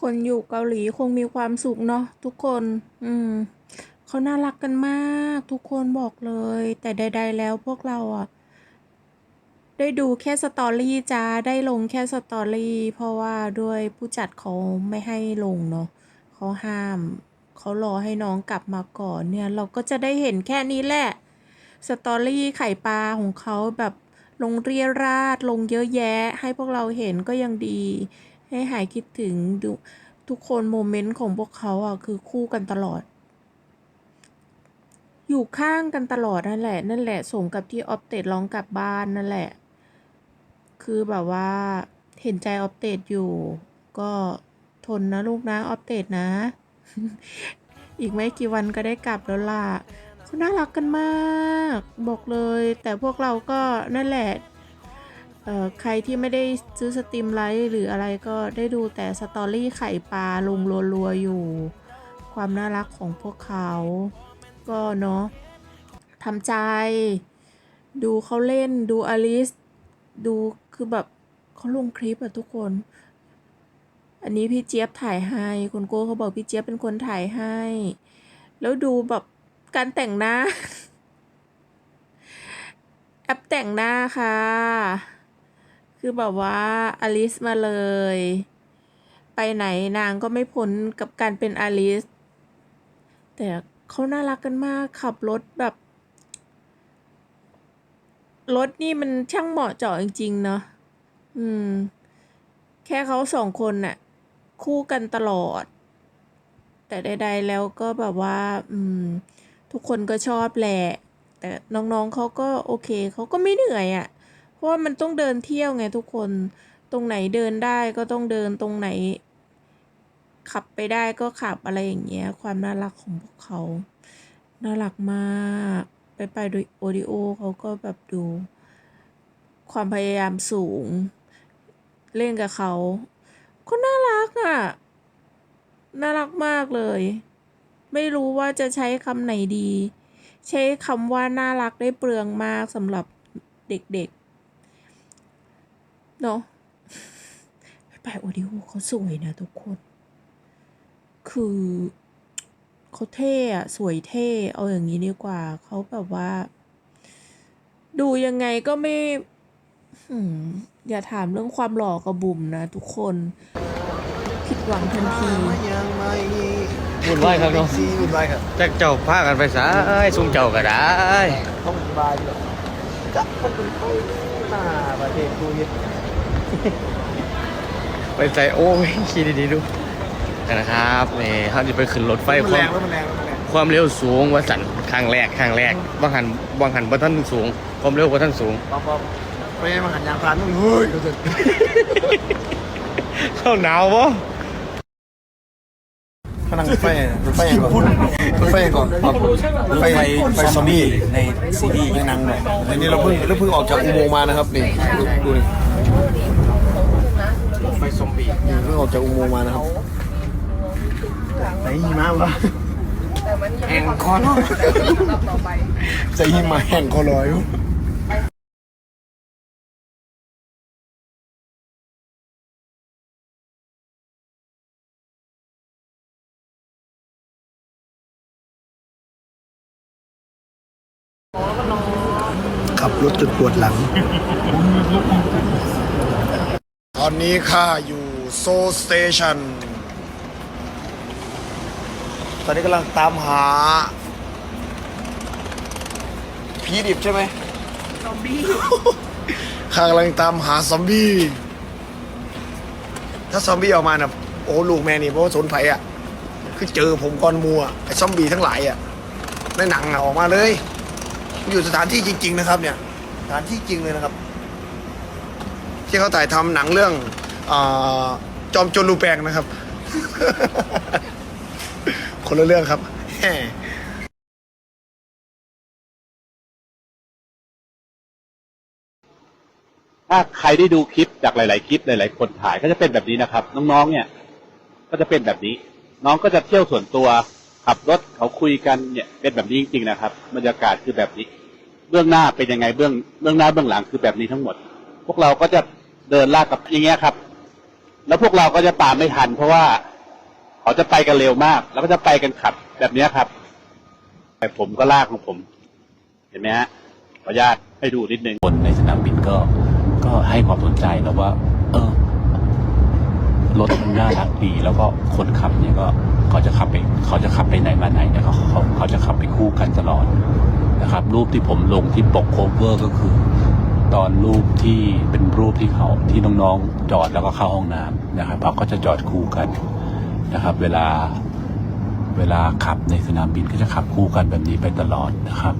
คนอยู่เกาหลีคงมีความสุขเนาะทุกคน อืมเขาน่ารักกันมากทุกคนบอกเลย แต่ใด ๆ แล้วพวกเราอะ ได้ดูแค่สตอรี่จ้าได้ลงแค่สตอรี่ เพราะว่าด้วยผู้จัดเขาไม่ให้ลงเนาะเขาห้ามเขารอให้น้องกลับมาก่อนเนี่ย เราก็จะได้เห็นแค่นี้แหละสตอรี่ไข่ปลาของเขาแบบลงเรียราดลงเยอะแยะ ให้พวกเราเห็นก็ยังดี ให้หายคิดถึงดูทุกคนโมเมนต์ของพวกเขาอะคือคู่กันตลอด อยู่ข้างกันตลอดนั่นแหละ นั่นแหละสมกับที่ออฟเตดร้องกลับบ้านนั่นแหละ คือแบบว่าเห็นใจออฟเตดอยู่ ก็ทนนะลูกนะออฟเตดนะ อีกไม่กี่วันก็ได้กลับแล้วล่ะเขาน่ารักกันมาก บอกเลย แต่พวกเราก็นั่นแหละ ใครที่ไม่ได้ซื้อสตรีมไลท์หรืออะไรก็ได้ดูแต่สตอรี่ไข่ปลาลงรัวๆอยู่ ความน่ารักของพวกเขา ก็เนาะทำใจ ดูเขาเล่นดูอลิส ดูคือแบบเขาลงคลิปอะทุกคน อันนี้พี่เจี๊ยบถ่ายให้คุณโก้เขาบอกพี่เจี๊ยบเป็นคนถ่ายให้ แล้วดูแบบการแต่งหน้า แอปแต่งหน้าค่ะ คือแบบว่าอลิสมาเลย ไปไหนนางก็ไม่พ้นกับการเป็นอลิส แต่เขาน่ารักกันมากขับรถแบบ รถนี่มันช่างเหมาะเจาะจริงๆเนาะอืม แค่เขาสองคนน่ะ คู่กันตลอด แต่ใดๆแล้วก็แบบว่า อืม ทุกคนก็ชอบแหละ แต่น้องๆเขาก็โอเค เขาก็ไม่เหนื่อยอะ่ะ เพราะว่ามันต้องเดินเที่ยวไงทุกคน ตรงไหนเดินได้ก็ต้องเดินตรงไหน ขับไปได้ก็ขับอะไรอย่างเงี้ย ความน่ารักของพวกเขา น่ารักมาก ไปไปโดยโอดิโอเขาก็แบบดู ความพยายามสูง เล่นกับเขาก็น่ารักอะ่ะ น่ารักมากเลย ไม่รู้ว่าจะใช้คำไหนดี ใช้คำว่าน่ารักได้เปลืองมากสำหรับเด็กๆ เนาะไปโอดิโอเขาสวยนะทุกคน คือเขาเท่อะสวยเท่ เอาอย่างนี้ดีกว่า เขาแบบว่า ดูยังไงก็ไม่หืมอย่าถามเรื่องความหล่อกับบุ๋มนะทุกคน ผิดหวังทันทียังไม่วุ่นวายครับเนาะซีวุ่นวายครับแจ็คเจ้าพากันไปซะซุ่มเจ้าก็ได้ต้องสบายอยู่จับคนเป็นไปหน้าประเทศกูยึด ไปใส่โอ้ยขี่ดีๆดูนะครับนี่เขาจะไปขึ้นรถไฟมันคแรวางมแล้วมันแรงแล้วมันแรงความเร็วสูงว่าสันครั้งแรกครั้งแรกบางหันบางหันบ่ท่านสูง ความเร็วบ่ท่านสูงปอมปอมไปมาหันยางพานมึงเฮ้ยก็จะเข้าหนาวบ่พนังรถไฟรถไฟก่อนรถไฟก่อนรถไฟรถไฟซอมบี้ในซีดีในหนังเลยอันนี้เราเพิ่งเราเพิ่งออกจากอุโมงค์มานะครับนี่ดูดูนี่รถ ไฟซอมบี้นี่เพิ่งออกจากอุโมงค์มานะครับใส่หิมะวะแห่งคอลอยใส่หิมะแห่งคอลอยขับรถจนปวดหลังต อนนี้ข้าอยู่โซสเตชันตอนนี้กำลังตามหา ผีดิบใช่ไหม ซอมบี้ข้ากำลังตามหาซอมบี้ ถ้าซอมบี้ออกมาน่ะ โอ้ลูกแม่นี่เพราะว่าสนไผ่อะคือเจอผมก่อนมัวไอ้ซอมบี้ทั้งหลายอะในหนังอะออกมาเลย อยู่สถานที่จริง ๆ นะครับเนี่ย สถานที่จริงเลยนะครับ ที่เขาถ่ายทำหนังเรื่องอจอมโจรลูแปงนะครับ คนละเรื่องครับถ้าใครได้ดูคลิปจากหลาย ๆ คลิปหลาย ๆ คนถ่ายก็จะเป็นแบบนี้นะครับ น้อง ๆ เนี่ย ก็จะเป็นแบบนี้ น้องก็จะเที่ยวส่วนตัวขับรถเขาคุยกันเนี่ยเป็นแบบนี้จริง ๆ นะครับบรรยากาศคือแบบนี้ เบื้องหน้าเป็นยังไงเบื้องเบื้องหน้าเบื้องหลังคือแบบนี้ทั้งหมด พวกเราก็จะ เดินลากกับอย่างเงี้ยครับ แล้วพวกเราก็จะตามไม่ทัน เพราะว่าเขาจะไปกันเร็วมาก แล้วก็จะไปกันขับแบบเนี้ยครับ แต่ผมก็ลากของผม เห็นไหมฮะขออนุญาตให้ดูนิดนึงคนในสนามบินก็ ก็ให้ความสนใจแล้วว่า เออรถมันน่ารักดีแล้วก็คนขับเนี่ยก็เขาจะขับไปเขาจะขับไปไหนมาไหนเนี่ยเขาเขาเขาจะขับไปคู่กันตลอดนะครับ รูปที่ผมลงที่ปกโคเวอร์ก็คือ ตอนรูปที่เป็นรูปที่เขาที่น้องๆจอดแล้วก็เข้าห้องน้ำนะครับเขาก็จะจอดคู่กันนะครับ เวลาเวลาขับในสนามบินก็จะขับคู่กันแบบนี้ไปตลอดนะครับ